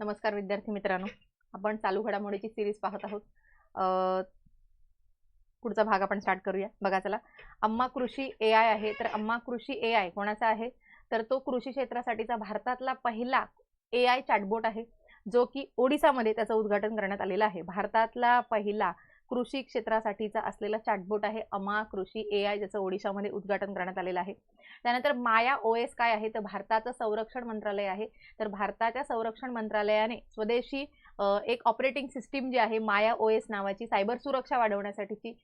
नमस्कार विद्यार्थी मित्रांनो. आपण चालू घडामोडीची सिरीज पाहत आहोत. पुढचा भाग आपण स्टार्ट करूया. बघा चला. अम्मा कृषी ए आय आहे. तर अम्मा कृषी ए आय कोणाचा आहे? तर तो कृषी क्षेत्रासाठीचा भारतातला पहिला ए आय चॅटबोट आहे जो की ओडिसामध्ये त्याचं उद्घाटन करण्यात आलेलं आहे. भारतातला पहिला कृषी क्षेत्रासाठीचा असलेला चॅटबोट आहे अमा कृषी ए आय ज्याचं ओडिशामध्ये उद्घाटन करण्यात आलेलं आहे. त्यानंतर माया ओ एस काय आहे? तर भारताचं संरक्षण मंत्रालय आहे. तर भारताच्या संरक्षण मंत्रालयाने स्वदेशी एक ऑपरेटिंग सिस्टीम जी आहे माया ओ एस नावाची सायबर सुरक्षा वाढवण्यासाठीची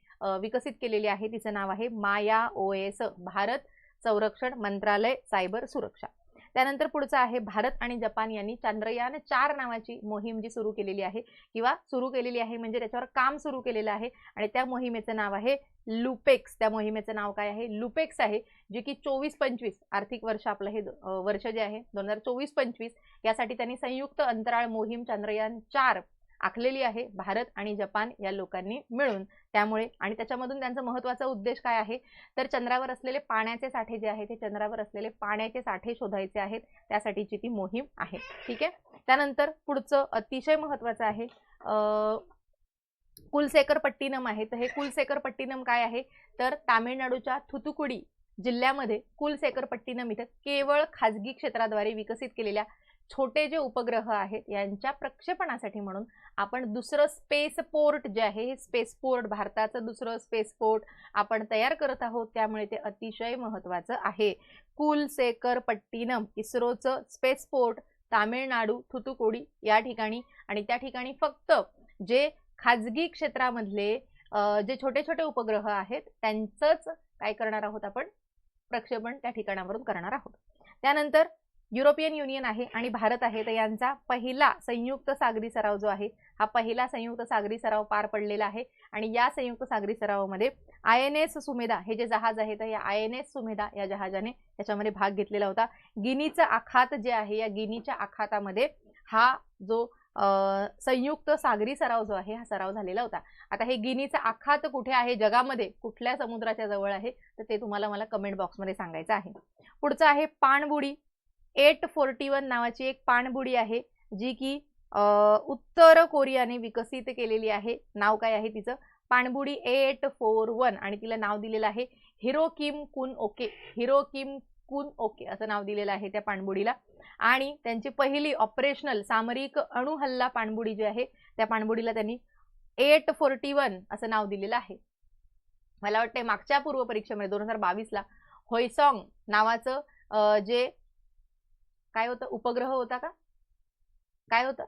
विकसित केलेली आहे. तिचं नाव आहे माया ओ एस भारत संरक्षण मंत्रालय सायबर सुरक्षा. त्यानंतर पुढचं आहे भारत आणि जपान यांनी चांद्रयान चार नावाची मोहीम जी सुरू केलेली आहे किंवा सुरू केलेली आहे म्हणजे त्याच्यावर काम सुरू केलेलं आहे आणि त्या मोहिमेचं नाव आहे लुपेक्स. त्या मोहिमेचं नाव काय आहे? लुपेक्स आहे जे की चोवीस पंचवीस आर्थिक वर्ष आपलं हे वर्ष जे आहे दोन हजार चोवीस पंचवीस यासाठी त्यांनी संयुक्त अंतराळ मोहीम चांद्रयान चार आखलेली आहे. भारत आणि जपान या लोकांनी मिळून. त्यामुळे आणि त्याच्यामधून त्यांचा महत्त्वाचा उद्देश काय आहे? तर चंद्रावर असलेले पाण्याचे साठे जे आहे ते चंद्रावर असलेले पाण्याचे साठे शोधायचे आहेत. त्यासाठीची ती मोहीम आहे. ठीक आहे? त्यानंतर पुढचं अतिशय महत्त्वाचं आहे. अं, कुलसेकर पट्टीनम आहे. तर हे कुलसेकर पट्टीनम काय आहे? तर तामिळनाडूच्या थुतुकुडी जिल्ह्यामध्ये कुलसेकर पट्टीनम इथं केवळ खाजगी क्षेत्राद्वारे विकसित केलेल्या छोटे जे उपग्रह आहेत यांच्या प्रक्षेपणासाठी म्हणून आपण दुसरं स्पेस पोर्ट जे आहे हे स्पेस पोर्ट भारताचं दुसरं स्पेस पोर्ट आपण तयार करत आहोत. त्यामुळे ते अतिशय महत्त्वाचं आहे. कुलसेकर पट्टीनम इस्रोचं स्पेस पोर्ट तामिळनाडू थुतुकुडी या ठिकाणी आणि त्या ठिकाणी फक्त जे खाजगी क्षेत्रामधले जे छोटे छोटे उपग्रह आहेत त्यांचंच काय करणार आहोत आपण? प्रक्षेपण त्या ठिकाणावरून करणार आहोत. त्यानंतर युरोपियन युनियन आहे आणि भारत आहे तर यांचा पहिला संयुक्त सागरी सराव जो आहे हा पहिला संयुक्त सागरी सराव पार पडलेला आहे. आणि या संयुक्त सागरी सरावामध्ये आय एन एस सुमेधा हे जे जहाज आहे तर या आय एन एस सुमेधा या जहाजाने त्याच्यामध्ये भाग घेतलेला होता. गिनीचं आखात जे आहे या गिनीच्या आखातामध्ये हा जो संयुक्त सागरी सराव जो आहे हा सराव झालेला होता. आता हे गिनीचं आखात कुठे आहे जगामध्ये कुठल्या समुद्राच्या जवळ आहे तर ते तुम्हाला मला कमेंट बॉक्समध्ये सांगायचं आहे. पुढचं आहे पाणबुडी. एट फोर्टी वन नावाची एक पाणबुडी आहे जी की उत्तर कोरियाने विकसित केलेली आहे. नाव काय आहे तिचं? पाणबुडी एट फोर वन आणि तिला नाव दिलेलं आहे Hiro Kim Kun okay Hiro Kim Kun okay असं नाव दिलेलं आहे त्या पाणबुडीला. आणि त्यांची पहिली ऑपरेशनल सामरिक अणुहल्ला पाणबुडी जी आहे त्या पाणबुडीला त्यांनी एट फोर्टी वन असं नाव दिलेलं आहे. मला वाटतं मागच्या पूर्व परीक्षेमध्ये दोन हजार बावीसला होयसॉंग नावाचं जे काय होतं? उपग्रह होता का? काय होतं?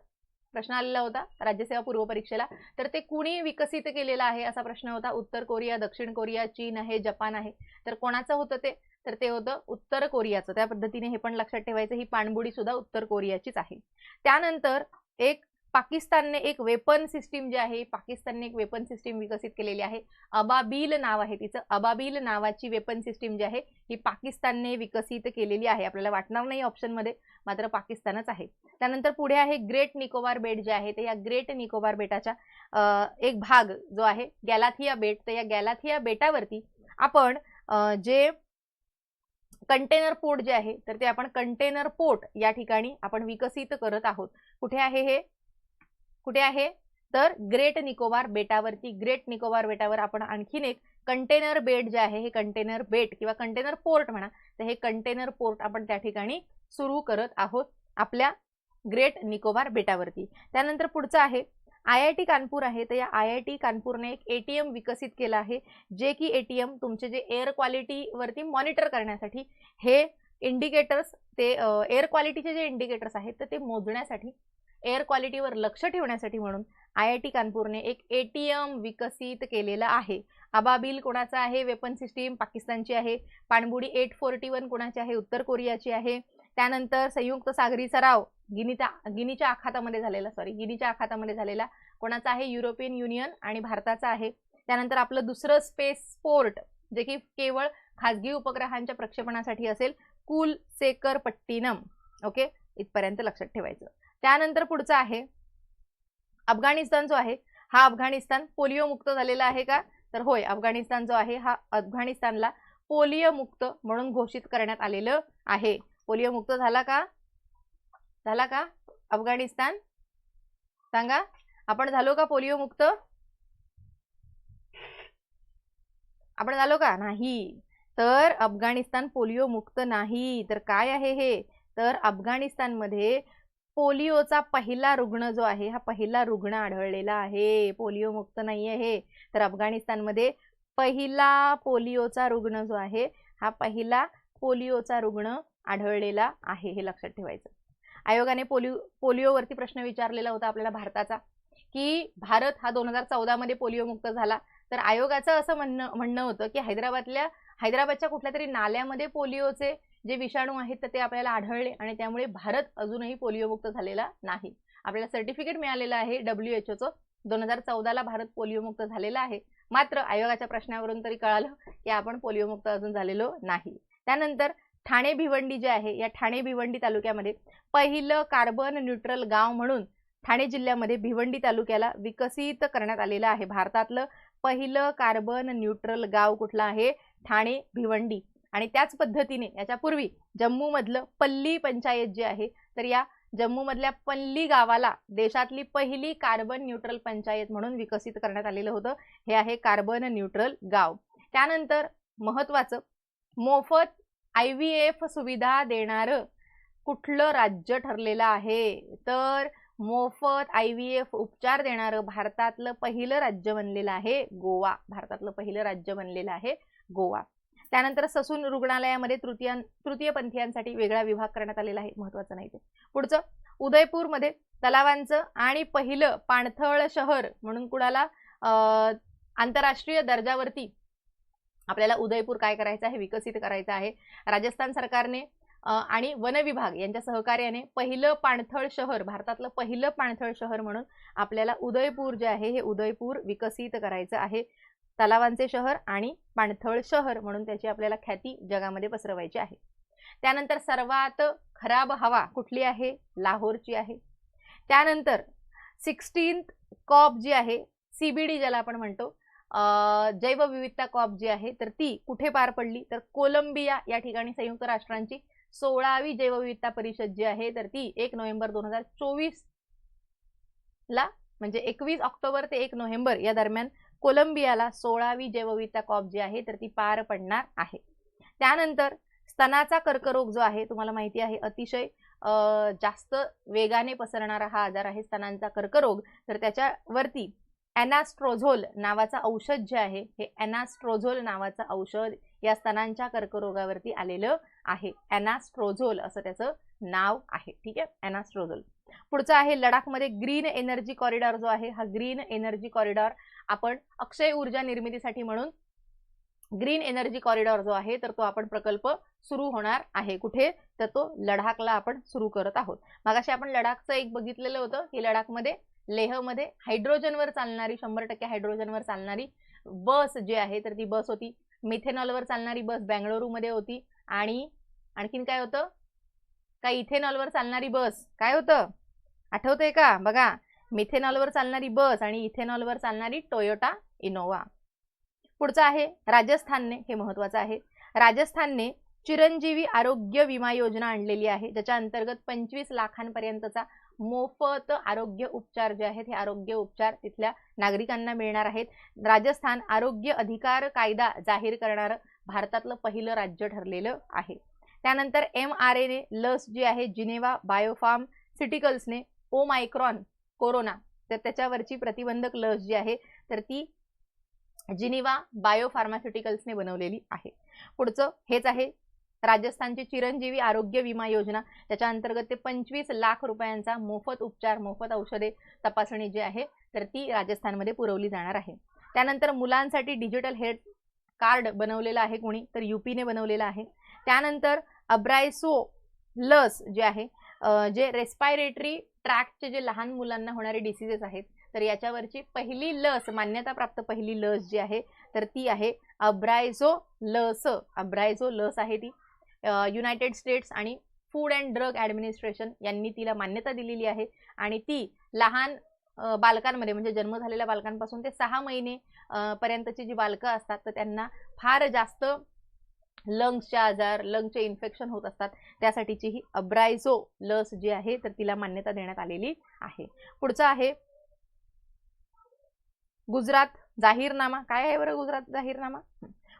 प्रश्न आलेला होता राज्यसेवा पूर्व परीक्षेला तर ते कुणी विकसित केलेलं आहे असा प्रश्न होता. उत्तर कोरिया दक्षिण कोरिया चीन आहे जपान आहे. तर कोणाचं होतं ते? तर ते होतं उत्तर कोरियाचं. त्या पद्धतीने हे पण लक्षात ठेवायचं. ही पाणबुडी सुद्धा उत्तर कोरियाचीच आहे. त्यानंतर एक पाकिस्तानने एक वेपन सिस्टीम जी आहे पाकिस्तानने एक वेपन सिस्टीम विकसित केलेली आहे. अबाबील नाव आहे तिचं. अबाबील नावाची वेपन सिस्टीम जी आहे ही पाकिस्तानने विकसित केलेली आहे. आपल्याला वाटणार नाही ऑप्शनमध्ये मात्र पाकिस्तानच आहे. त्यानंतर पुढे आहे ग्रेट निकोबार बेट जे आहे ते या ग्रेट निकोबार बेटाच्या एक भाग जो आहे गॅलाथिया बेट. तर या गॅलाथिया बेटावरती आपण जे कंटेनर पोर्ट जे आहे तर ते आपण कंटेनर पोर्ट या ठिकाणी आपण विकसित करत आहोत. कुठे आहे हे? कुठे आहे? तर ग्रेट निकोबार बेटावरती ग्रेट निकोबार बेटावर आपण आणखीन एक कंटेनर बेट जे आहे हे कंटेनर बेट किंवा कंटेनर पोर्ट म्हणा तर हे कंटेनर पोर्ट आपण त्या ठिकाणी सुरू करत आहोत आपल्या ग्रेट निकोबार बेटावरती. त्यानंतर पुढचं आहे आय आय टी कानपूर आहे तर या आय आय टी कानपूरने एक ए टी एम विकसित केलं आहे जे की ए टी एम तुमचे जे एअर क्वालिटीवरती मॉनिटर करण्यासाठी हे इंडिकेटर्स ते एअर क्वालिटीचे जे इंडिकेटर्स आहेत तर ते मोजण्यासाठी एअर क्वालिटीवर लक्ष ठेवण्यासाठी म्हणून आय आय टी कानपूरने एक ए टी एम विकसित केलेलं आहे. अबाबिल कोणाचा आहे? वेपन सिस्टीम पाकिस्तानची आहे. पाणबुडी एट फोर्टी वन कोणाची आहे? उत्तर कोरियाची आहे. त्यानंतर संयुक्त सागरी सराव गिनीचा गिनीच्या आखातामध्ये झालेला सॉरी गिनीच्या आखातामध्ये झालेला कोणाचा आहे? युरोपियन युनियन आणि भारताचा आहे. त्यानंतर आपलं दुसरं स्पेस पोर्ट जे की केवळ खाजगी उपग्रहांच्या प्रक्षेपणासाठी असेल कुल सेकर पट्टीनम ओके इथपर्यंत लक्षात ठेवायचं. त्यानंतर पुढचं आहे. अफगाणिस्तान जो आहे हा अफगाणिस्तान पोलिओ मुक्त झालेला आहे का? तर होय अफगाणिस्तान जो आहे हा अफगाणिस्तानला पोलिओ मुक्त म्हणून घोषित करण्यात आलेलं आहे. पोलिओ मुक्त झाला का? झाला का? अफगाणिस्तान? सांगा. आपण झालो का पोलिओ मुक्त आपण झालो का? नाही. तर अफगाणिस्तान पोलिओ मुक्त नाही. तर काय आहे हे? तर अफगाणिस्तानमध्ये पोलिओचा पहिला रुग्ण जो आहे हा पहिला रुग्ण आढळलेला आहे. पोलिओ मुक्त नाही आहे तर अफगाणिस्तानमध्ये पहिला पोलिओचा रुग्ण जो आहे हा पहिला पोलिओचा रुग्ण आढळलेला आहे हे लक्षात ठेवायचं. आयोगाने पोलिओ पोलिओवरती प्रश्न विचारलेला होता आपल्याला भारताचा की भारत हा दोन हजार चौदामध्ये पोलिओ मुक्त झाला. तर आयोगाचं असं म्हणणं म्हणणं होतं की हैदराबादल्या हैदराबादच्या कुठल्या तरी नाल्यामध्ये पोलिओचे जे विषाणू आहेत तर ते आपल्याला आढळले आणि त्यामुळे भारत अजूनही पोलिओमुक्त झालेला नाही. आपल्याला सर्टिफिकेट मिळालेलं आहे डब्ल्यू एच ओचं दोन हजार चौदाला भारत पोलिओमुक्त झालेला आहे. मात्र आयोगाच्या प्रश्नावरून तरी कळालं की आपण पोलिओमुक्त अजून झालेलो नाही. त्यानंतर ठाणे भिवंडी जे आहे या ठाणे भिवंडी तालुक्यामध्ये पहिलं कार्बन न्यूट्रल गाव म्हणून ठाणे जिल्ह्यामध्ये भिवंडी तालुक्याला विकसित करण्यात आलेलं आहे. भारतातलं पहिलं कार्बन न्यूट्रल गाव कुठलं आहे? ठाणे भिवंडी. आणि त्याच पद्धतीने याच्यापूर्वी जम्मूमधलं पल्ली पंचायत जे आहे तर या जम्मूमधल्या पल्ली गावाला देशातली पहिली कार्बन न्यूट्रल पंचायत म्हणून विकसित करण्यात आलेलं होतं. हे आहे कार्बन न्यूट्रल गाव. त्यानंतर महत्वाचं मोफत आय व्ही एफ सुविधा देणारं कुठलं राज्य ठरलेलं आहे? तर मोफत आय व्ही एफ उपचार देणारं भारतातलं पहिलं राज्य बनलेलं आहे गोवा. भारतातलं पहिलं राज्य बनलेलं आहे गोवा. त्यानंतर ससून रुग्णालयामध्ये तृतीय तृतीयपंथीयांसाठी वेगळा विभाग करण्यात आलेला आहे. महत्वाचं नाही ते. पुढचं उदयपूरमध्ये तलावांचं आणि पहिलं पाणथळ शहर म्हणून कुणाला आंतरराष्ट्रीय दर्जावरती आपल्याला उदयपूर काय करायचं आहे? विकसित करायचं आहे. राजस्थान सरकारने आणि वन विभाग यांच्या सहकार्याने पहिलं पाणथळ शहर भारतातलं पहिलं पाणथळ शहर म्हणून आपल्याला उदयपूर जे आहे हे उदयपूर विकसित करायचं आहे. तलावांचे शहर आणि पाणथळ शहर म्हणून त्याची आपल्याला ख्याती जगामध्ये पसरवायची आहे. त्यानंतर सर्वात खराब हवा कुठली आहे? लाहोरची आहे. त्यानंतर सिक्स्टीन्थ कॉप जी आहे सीबीडी ज्याला आपण म्हणतो जैवविविधता कॉप जी आहे तर ती कुठे पार पडली? तर कोलंबिया या ठिकाणी संयुक्त राष्ट्रांची सोळावी जैवविविधता परिषद जी आहे तर ती एक नोव्हेंबर दोन हजार चोवीस ला म्हणजे एकवीस ऑक्टोबर ते एक नोव्हेंबर या दरम्यान कोलंबियाला सोळावी जैवविता कॉप जी आहे तर ती पार पडणार आहे. त्यानंतर स्तनाचा कर्करोग जो आहे तुम्हाला माहिती आहे अतिशय जास्त वेगाने पसरणारा हा आजार आहे स्तनांचा कर्करोग. तर त्याच्यावरती ॲनास्ट्रोझोल नावाचं औषध जे आहे हे ॲनास्ट्रोझोल नावाचं औषध या स्तनांच्या कर्करोगावरती आलेलं आहे. ॲनास्ट्रोझोल असं त्याचं नाव आहे. ठीक आहे? ॲनास्ट्रोझोल. पुढचं आहे लडाखमध्ये ग्रीन एनर्जी कॉरिडॉर जो आहे हा ग्रीन एनर्जी कॉरिडॉर आपण अक्षय ऊर्जा निर्मितीसाठी म्हणून ग्रीन एनर्जी कॉरिडॉर जो आहे तर तो आपण प्रकल्प सुरू होणार आहे. कुठे? तर तो लडाखला आपण सुरू करत आहोत. मगाशी आपण लडाखचं एक बघितलेलं होतं की लडाखमध्ये लेहमध्ये हायड्रोजनवर चालणारी शंभर टक्के हायड्रोजनवर चालणारी बस जी आहे तर ती बस होती. मिथेनॉलवर चालणारी बस बँगळुरूमध्ये होती. आणि आणखीन काय होतं? का इथेनॉलवर चालणारी बस? काय होतं? आठवतंय का? बघा. मिथेनॉलवर चालणारी बस आणि इथेनॉलवर चालणारी टोयोटा इनोवा. पुढचं आहे राजस्थानने हे महत्वाचं आहे. राजस्थानने चिरंजीवी आरोग्य विमा योजना आणलेली आहे ज्याच्या अंतर्गत पंचवीस लाखांपर्यंतचा मोफत आरोग्य उपचार जे आहेत हे आरोग्य उपचार तिथल्या नागरिकांना मिळणार आहेत. राजस्थान आरोग्य अधिकार कायदा जाहीर करणारं भारतातलं पहिलं राज्य ठरलेलं आहे. त्यानंतर एम आर एने लस जी आहे जिनेवा बायोफार्म सिटिकल्सने ओ मायक्रॉन कोरोना. तर त्याच्यावरची प्रतिबंधक लस जी आहे तर ती जिनिवा बायोफार्मास्युटिकल्सने बनवलेली आहे. पुढचं हेच आहे राजस्थानची चिरंजीवी आरोग्य विमा योजना. त्याच्या अंतर्गत ते पंचवीस लाख रुपयांचा मोफत उपचार मोफत औषधे तपासणी जी आहे तर ती राजस्थानमध्ये पुरवली जाणार आहे. त्यानंतर मुलांसाठी डिजिटल हेल्थ कार्ड बनवलेलं आहे कोणी तर युपीने बनवलेलं आहे. त्यानंतर अब्रायसो लस जे आहे जे रेस्पायरेटरी ट्रॅकचे जे लहान मुलांना होणारे डिसिजेस आहेत तर याच्यावरची पहिली लस मान्यताप्राप्त पहिली लस जी आहे तर ती आहे अब्रायझो लस अब्रायझो लस आहे ती. युनायटेड स्टेट्स आणि फूड अँड ड्रग ॲडमिनिस्ट्रेशन यांनी तिला मान्यता दिलेली आहे आणि ती लहान बालकांमध्ये म्हणजे जन्म झालेल्या बालकांपासून ते सहा महिने पर्यंतची जी बालकं असतात तर त्यांना फार जास्त लंग्सचे आजार लंगचे इन्फेक्शन होत असतात त्यासाठीची ही अब्रायझो लस जी आहे तर तिला मान्यता देण्यात आलेली आहे. पुढचं आहे गुजरात जाहीरनामा. काय आहे बरं गुजरात जाहीरनामा?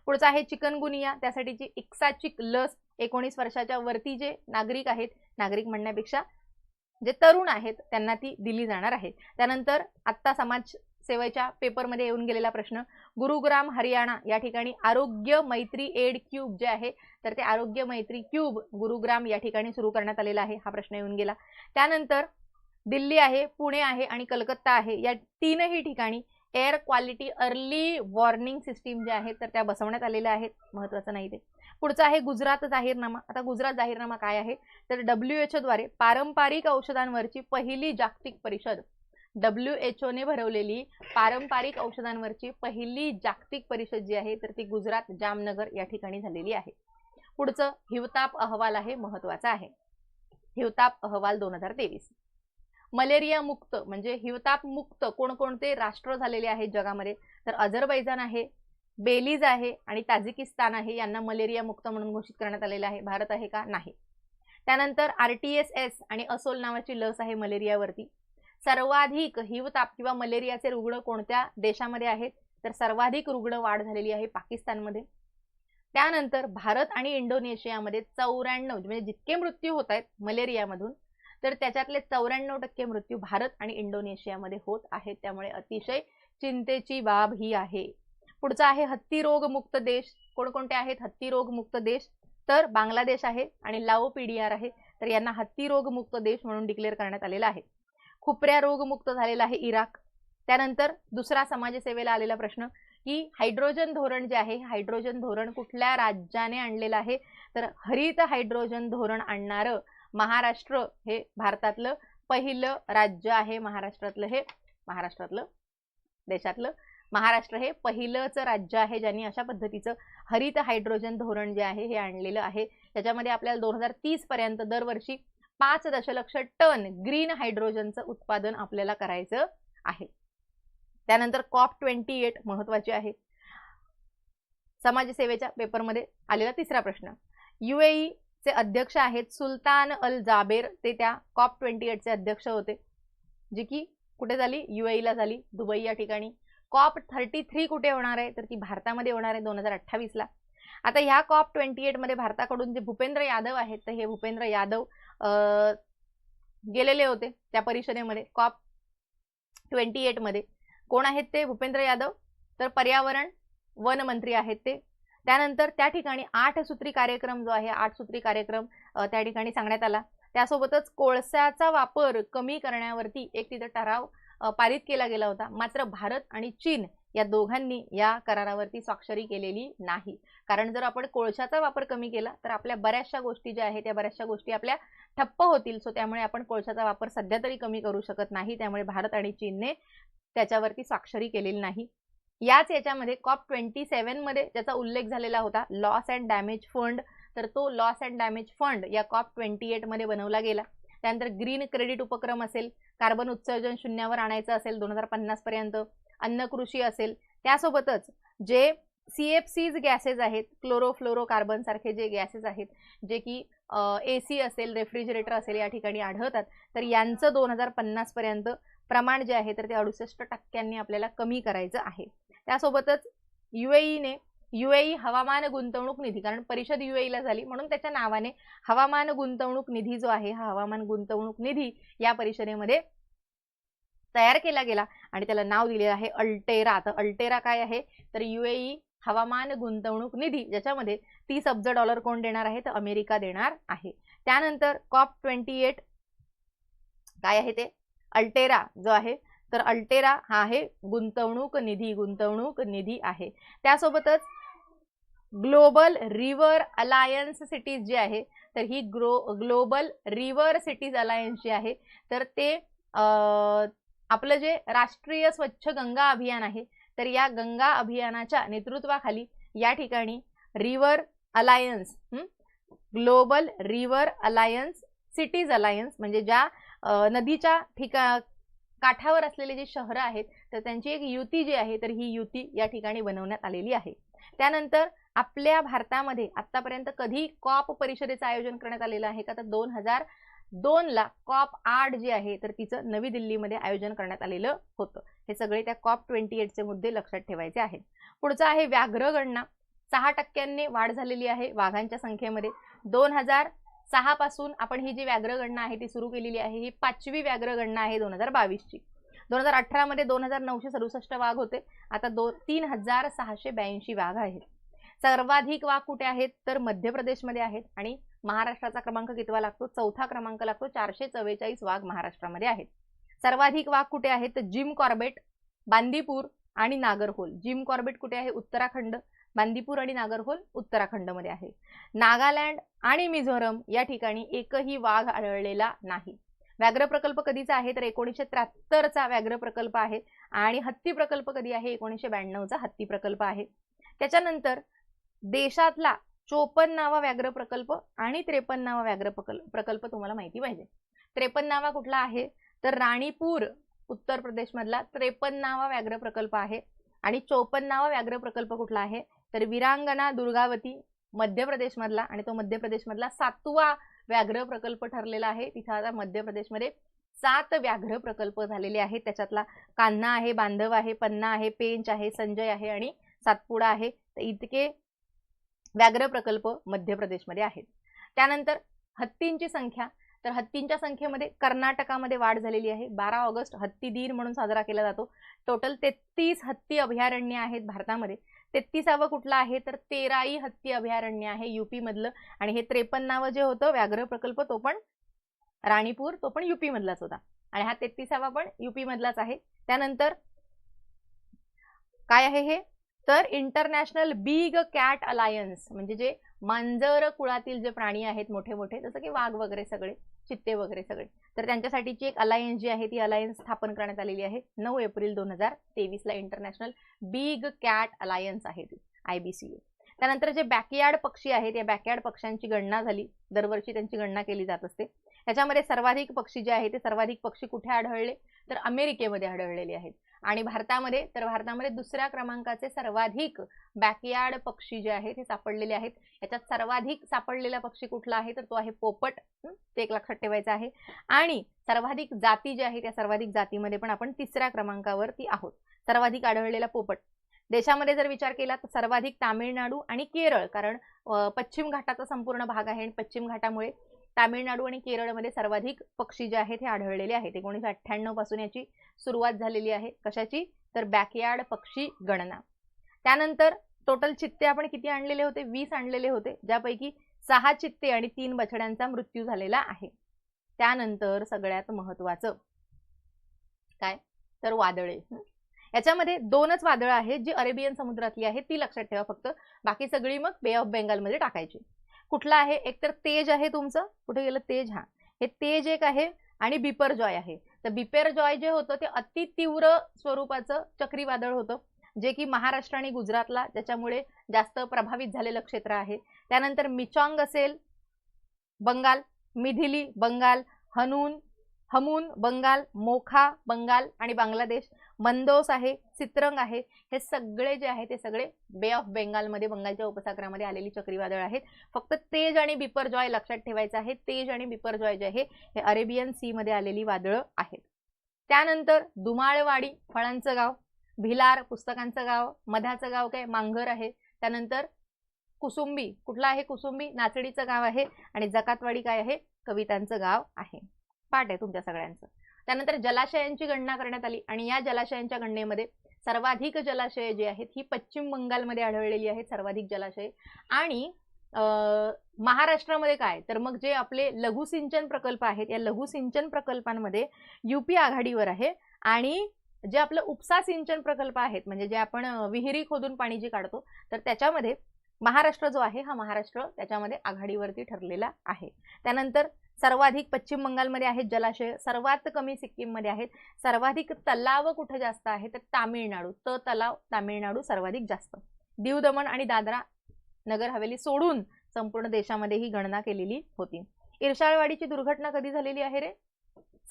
पुढचा आहे चिकनगुनिया. त्यासाठीची इक्साचिक लस एकोणीस वर्षाच्या वरती जे नागरिक आहेत नागरिक म्हणण्यापेक्षा जे तरुण आहेत त्यांना ती दिली जाणार आहे. त्यानंतर आत्ता समाज सेवेच्या पेपरमध्ये येऊन गेलेला प्रश्न. गुरुग्राम हरियाणा या ठिकाणी आरोग्य मैत्री एड क्यूब जे आहे तर ते आरोग्य मैत्री क्यूब गुरुग्राम या ठिकाणी सुरू करण्यात आलेला आहे हा प्रश्न येऊन गेला. त्यानंतर दिल्ली आहे पुणे आहे आणि कलकत्ता आहे. या तीनही ठिकाणी air quality early warning system जे आहेत तर त्या बसवण्यात आलेल्या आहेत. महत्त्वाचं नाही ते. पुढचं आहे गुजरात जाहीरनामा. आता गुजरात जाहीरनामा काय आहे? तर डब्ल्यू एचओद्वारे पारंपरिक औषधांवरची पहिली जागतिक परिषद डब्ल्यू एच ओने भरवलेली पारंपरिक औषधांवरची पहिली जागतिक परिषद जी आहे तर ती गुजरात जामनगर या ठिकाणी झालेली आहे. पुढचं हिवताप अहवाल आहे महत्त्वाचा आहे. हिवताप अहवाल दोन हजार तेवीस. मलेरिया मुक्त म्हणजे हिवताप मुक्त कोणकोणते राष्ट्र झालेले आहेत जगामध्ये? तर अझरबैजान आहे बेलीज आहे आणि ताजिकिस्तान आहे यांना मलेरिया मुक्त म्हणून घोषित करण्यात आलेलं आहे. भारत आहे का? नाही. त्यानंतर आर टी एस एस आणि असोल नावाची लस आहे मलेरियावरती. सर्वाधिक हिवताप किंवा मलेरियाचे रुग्ण कोणत्या देशामध्ये आहेत? तर सर्वाधिक रुग्ण वाढ झालेली आहे पाकिस्तानमध्ये. त्यानंतर भारत आणि इंडोनेशियामध्ये चौऱ्याण्णव म्हणजे जितके मृत्यू होत आहेत मलेरियामधून तर त्याच्यातले चौऱ्याण्णव टक्के मृत्यू भारत आणि इंडोनेशियामध्ये होत आहेत. त्यामुळे अतिशय चिंतेची बाब ही आहे. पुढचा आहे हत्ती मुक्त देश. कोणकोणते आहेत? हत्ती मुक्त देश. तर बांगलादेश आहे आणि लाओ आहे. तर यांना हत्ती मुक्त देश म्हणून डिक्लेअर करण्यात आलेला आहे. खुपऱ्या रोगमुक्त झालेला आहे इराक. त्यानंतर दुसरा समाजसेवेला आलेला प्रश्न की हायड्रोजन धोरण जे आहे हायड्रोजन धोरण कुठल्या राज्याने आणलेलं आहे? तर हरित हायड्रोजन धोरण आणणारं महाराष्ट्र हे भारतातलं पहिलं राज्य आहे महाराष्ट्रातलं हे महाराष्ट्रातलं देशातलं महाराष्ट्र हे पहिलंच राज्य आहे ज्यांनी अशा पद्धतीचं हरित हायड्रोजन धोरण जे आहे हे आणलेलं आहे. त्याच्यामध्ये आपल्याला दोन हजार तीस पर्यंत दरवर्षी पाच दशलक्ष टन ग्रीन हायड्रोजनचं उत्पादन आपल्याला करायचं आहे. त्यानंतर कॉप ट्वेंटी एट महत्त्वाचे आहे. समाजसेवेच्या पेपरमध्ये आलेला तिसरा प्रश्न. युएई चे अध्यक्ष आहेत सुलतान अल जाबेर. ते त्या कॉप ट्वेंटी एटचे अध्यक्ष होते. जी की कुठे झाली? युएईला झाली. दुबई या ठिकाणी. कॉप थर्टी थ्री कुठे होणार आहे? तर ती भारतामध्ये होणार आहे दोन हजार अठ्ठावीसला आता ह्या कॉप ट्वेंटी एटमध्ये भारताकडून जे भूपेंद्र यादव आहेत तर हे भूपेंद्र यादव गेलेले होते त्या परिषदेमध्ये. कॉप ट्वेंटी एटमध्ये कोण आहेत ते? भूपेंद्र यादव. तर पर्यावरण वन मंत्री आहेत ते. त्यानंतर त्या ठिकाणी आठ सूत्री कार्यक्रम जो आहे आठ सूत्री कार्यक्रम त्या ठिकाणी सांगण्यात आला. त्यासोबतच कोळसाचा वापर कमी करण्यावरती एक तिथं ठराव पारित केला गेला होता. मात्र भारत आणि चीन या दोघांनी या करारावरती स्वाक्षरी केलेली नाही. कारण जर आपण कोळशाचा वापर कमी केला तर आपल्या बऱ्याचशा गोष्टी ज्या आहेत त्या बऱ्याचशा गोष्टी आपल्या ठप्प होतील. सो त्यामुळे आपण कोळशाचा वापर सध्या तरी कमी करू शकत नाही. त्यामुळे भारत आणि चीनने त्याच्यावरती स्वाक्षरी केलेली नाही. याच याच्यामध्ये कॉप ट्वेंटी सेव्हनमध्ये ज्याचा उल्लेख झालेला होता लॉस अँड डॅमेज फंड तर तो लॉस अँड डॅमेज फंड या कॉप ट्वेंटी एटमध्ये बनवला गेला. त्यानंतर ग्रीन क्रेडिट उपक्रम असेल कार्बन उत्सर्जन शून्यावर आणायचं असेल दोन हजार पन्नासपर्यंत अन्न कृषी असेल त्यासोबतच जे सी एफ सीज गॅसेस आहेत क्लोरोफ्लोरो कार्बन सारखे जे गॅसेस आहेत जे की ए सी असेल रेफ्रिजरेटर असेल या ठिकाणी आढळतात तर यांचं दोन हजार पन्नासपर्यंत प्रमाण जे आहे तर ते अडुसष्ट टक्क्यांनी आपल्याला कमी करायचं आहे. त्यासोबतच युएईने युएई हवामान गुंतवणूक निधी कारण परिषद युएईला झाली म्हणून त्याच्या नावाने हवामान गुंतवणूक निधी जो आहे हा हवामान गुंतवणूक निधी या परिषदेमध्ये तयार केला गेला आणि त्याला नाव दिलेलं आहे अल्टेरा. तर अल्टेरा काय आहे? तर युएई हवामान गुंतवणूक निधी ज्याच्यामध्ये तीस अब्ज डॉलर कोण देणार आहे? तर अमेरिका देणार आहे. त्यानंतर कॉप ट्वेंटी एट काय आहे ते? अल्टेरा जो आहे तर अल्टेरा हा आहे गुंतवणूक निधी गुंतवणूक निधी आहे. त्यासोबतच ग्लोबल रिव्हर अलायन्स सिटीज जी आहे तर ही grow global river cities alliance जी आहे तर ते आपलं जे राष्ट्रीय स्वच्छ गंगा अभियान आहे तर या गंगा अभियानाच्या नेतृत्वाखाली या ठिकाणी river alliance global river alliance cities alliance म्हणजे ज्या नदीच्या ठिका काठावर असलेले जे शहरं आहेत तर त्यांची एक युती जी आहे तर ही युती या ठिकाणी बनवण्यात आलेली आहे. त्यानंतर आपल्या भारतामध्ये आत्तापर्यंत कधी कॉप परिषदेचं आयोजन करण्यात आलेलं आहे का? तर दोन हजार दोनला कॉप आठ जे आहे तर तिचं नवी दिल्लीमध्ये आयोजन करण्यात आलेलं होतं. हे सगळे त्या कॉप ट्वेंटी एटचे मुद्दे लक्षात ठेवायचे आहेत. पुढचं आहे व्याघ्र गणना सहा टक्क्यांनी वाढ झालेली आहे वाघांच्या संख्येमध्ये. दोन हजार सहा पासून आपण ही जी व्याघ्र गणना आहे ती सुरू केलेली आहे ही पाचवी व्याघ्र गणना आहे दोन हजार बावीसची. दोन हजार अठरामध्ये दोन हजार नऊशे सदुसष्ट वाघ होते. आता दो तीन हजार सहाशे ब्याऐंशी वाघ आहेत. सर्वाधिक वाघ कुठे आहेत? तर मध्य प्रदेशमध्ये आहेत. आणि महाराष्ट्राचा क्रमांक कितवा लागतो? चौथा क्रमांक लागतो. चारशे चव्वेचाळीस वाघ महाराष्ट्रामध्ये आहेत. सर्वाधिक वाघ कुठे आहेत? तर जिम कॉर्बेट बांदीपूर आणि नागरहोल. जिम कॉर्बेट कुठे आहे? उत्तराखंड. बांदीपूर आणि नागरहोल उत्तराखंडमध्ये आहे. नागालँड आणि मिझोरम या ठिकाणी एकही वाघ आढळलेला नाही. व्याघ्र प्रकल्प कधीचा आहे? तर एकोणीसशे त्र्याहत्तरचा व्याघ्र प्रकल्प आहे आणि हत्ती प्रकल्प कधी आहे? एकोणीसशे ब्याण्णवचा हत्ती प्रकल्प आहे. त्याच्यानंतर देशातला चोपन्नावा व्याघ्र प्रकल्प आणि त्रेपन्नावा व्याघ्र प्रकल्प प्रकल्प तुम्हाला माहिती पाहिजे. त्रेपन्नावा कुठला आहे? तर राणीपूर उत्तर प्रदेशमधला त्रेपन्नावा व्याघ्र प्रकल्प आहे. आणि चोपन्नावा व्याघ्र प्रकल्प कुठला आहे? तर विरांगना दुर्गावती मध्य प्रदेशमधला आणि तो मध्य प्रदेशमधला सातवा व्याघ्र प्रकल्प ठरलेला आहे. तिथं आता मध्य प्रदेशमध्ये सात व्याघ्र प्रकल्प झालेले आहेत. त्याच्यातला कान्हा आहे बांधव आहे पन्ना आहे पेंच आहे संजय आहे आणि सातपुडा आहे. तर इतके व्याघ्र प्रकल्प मध्य प्रदेशमध्ये आहेत. त्यानंतर हत्तींची संख्या तर हत्तींच्या संख्येमध्ये कर्नाटकामध्ये वाढ झालेली आहे. बारा ऑगस्ट हत्ती दिन म्हणून साजरा केला जातो. टोटल तेहतीस हत्ती अभयारण्य आहेत भारतामध्ये. तेहतीसावं कुठलं आहे? तर तेराई हत्ती अभयारण्य आहे युपीमधलं आणि हे त्रेपन्नावं जे होतं व्याघ्र प्रकल्प तो पण राणीपूर तो पण युपीमधलाच होता. आणि हा तेहतीसावा पण युपीमधलाच आहे. त्यानंतर काय आहे हे? तर इंटरनॅशनल बिग कॅट अलायन्स म्हणजे जे मांजर कुळातील जे प्राणी आहेत मोठे मोठे जसं की वाघ वगैरे सगळे चित्ते वगैरे सगळे तर त्यांच्यासाठीची एक अलायन्स जी आहे ती अलायन्स स्थापन करण्यात आलेली आहे नऊ एप्रिल दोन हजार तेवीसला. इंटरनॅशनल बिग कॅट अलायन्स आहे ती आय बी सी त्यानंतर जे बॅकयार्ड पक्षी आहेत या बॅकयार्ड पक्ष्यांची गणना झाली. दरवर्षी त्यांची गणना केली जात असते. त्याच्यामध्ये सर्वाधिक पक्षी जे आहे ते सर्वाधिक पक्षी कुठे आढळले? तर अमेरिकेमध्ये आढळलेले आहेत. आणि भारतामध्ये तर भारतामध्ये दुसऱ्या क्रमांकाचे सर्वाधिक बॅकयार्ड पक्षी जे आहेत ते सापडलेले आहेत. याच्यात सर्वाधिक सापडलेला पक्षी कुठला आहे? तर तो आहे पोपट. ते एक लक्षात ठेवायचं आहे. आणि सर्वाधिक जाती ज्या आहेत त्या सर्वाधिक जातीमध्ये पण आपण तिसऱ्या क्रमांकावरती आहोत. सर्वाधिक आढळलेला पोपट. देशामध्ये जर विचार केला तर सर्वाधिक तामिळनाडू आणि केरळ. कारण पश्चिम घाटाचा संपूर्ण भाग आहे आणि पश्चिम घाटामुळे तामिळनाडू आणि केरळमध्ये सर्वाधिक पक्षी जे आहेत हे आढळलेले आहेत. एकोणीसशे अठ्ठ्याण्णवपासून याची सुरुवात झालेली आहे. कशाची? तर बॅकयार्ड पक्षी गणना. त्यानंतर टोटल चित्ते आपण किती आणलेले होते? वीस आणलेले होते. ज्यापैकी सहा चित्ते आणि तीन बछड्यांचा मृत्यू झालेला आहे. त्यानंतर सगळ्यात महत्वाचं काय? तर वादळे. याच्यामध्ये दोनच वादळं आहेत जी अरेबियन समुद्रातली आहेत ती लक्षात ठेवा फक्त. बाकी सगळी मग बे ऑफ बेंगालमध्ये टाकायची. कुठला आहे? एकतर तेज आहे तुमचं कुठे गेलं? तेज हा. हे तेज एक आहे आणि बिपर जॉय आहे. तर बिपर जॉय जे होतं ते अति तीव्र स्वरूपाचं चक्रीवादळ होतं जे की महाराष्ट्र आणि गुजरातला त्याच्यामुळे जास्त प्रभावित झालेलं क्षेत्र आहे. त्यानंतर मिचॉंग असेल बंगाल मिथिली बंगाल हनून हमून बंगाल मोखा बंगाल आणि बांगलादेश. मंदोस आहे चित्रंग आहे हे सगळे जे आहे ते सगळे बे ऑफ बेंगालमध्ये बंगालच्या उपसागरामध्ये आलेली चक्रीवादळ आहेत. फक्त तेज आणि बिपरजॉय लक्षात ठेवायचं आहे. तेज आणि बिपरजॉय जे आहे हे अरेबियन सी मध्ये आलेली वादळं आहेत. त्यानंतर दुमाळवाडी फळांचं गाव भिलार पुस्तकांचं गाव मधाचं गाव काय? मांघर आहे. त्यानंतर कुसुंबी कुठला आहे कुसुंबी? नाचडीचं गाव आहे. आणि जकातवाडी काय आहे? कवितांचं गाव आहे. पाठ आहे तुमच्या सगळ्यांचं. त्यानंतर जलाशयांची गणना करण्यात आली. आणि या जलाशयांच्या गणनेमध्ये सर्वाधिक जलाशय जे आहेत ही पश्चिम बंगालमध्ये आढळलेली आहेत सर्वाधिक जलाशय. आणि महाराष्ट्रामध्ये काय? तर मग जे आपले लघुसिंचन प्रकल्प आहेत या लघुसिंचन प्रकल्पांमध्ये युपी आघाडीवर आहे. आणि जे आपलं उपसा सिंचन प्रकल्प आहेत म्हणजे जे आपण विहिरी खोदून पाणी जे काढतो तर त्याच्यामध्ये महाराष्ट्र जो आहे हा महाराष्ट्र त्याच्यामध्ये आघाडीवरती ठरलेला आहे. त्यानंतर सर्वाधिक पश्चिम बंगालमध्ये आहेत जलाशय सर्वात कमी सिक्कीममध्ये आहेत सर्वाधिक तलाव कुठे जास्त आहे तर तामिळनाडू. त तलाव तामिळनाडू सर्वाधिक जास्त. दीव दमण आणि दादरा नगर हवेली सोडून संपूर्ण देशामध्ये ही गणना केलेली होती. इर्शाळवाडीची दुर्घटना कधी झालेली आहे रे?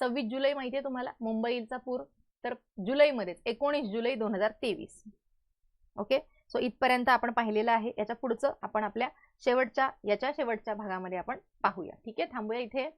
सव्वीस जुलै माहिती आहे तुम्हाला? मुंबईचा पूर तर जुलैमध्येच एकोणीस जुलै दोन हजार तेवीस. ओके? सो इथपर्यंत आपण पाहिलेलं आहे. याच्या पुढचं आपण आपल्या शेवटच्या याच्या शेवटच्या भागामध्ये आपण पाहूया. ठीक आहे? थांबूया इथे.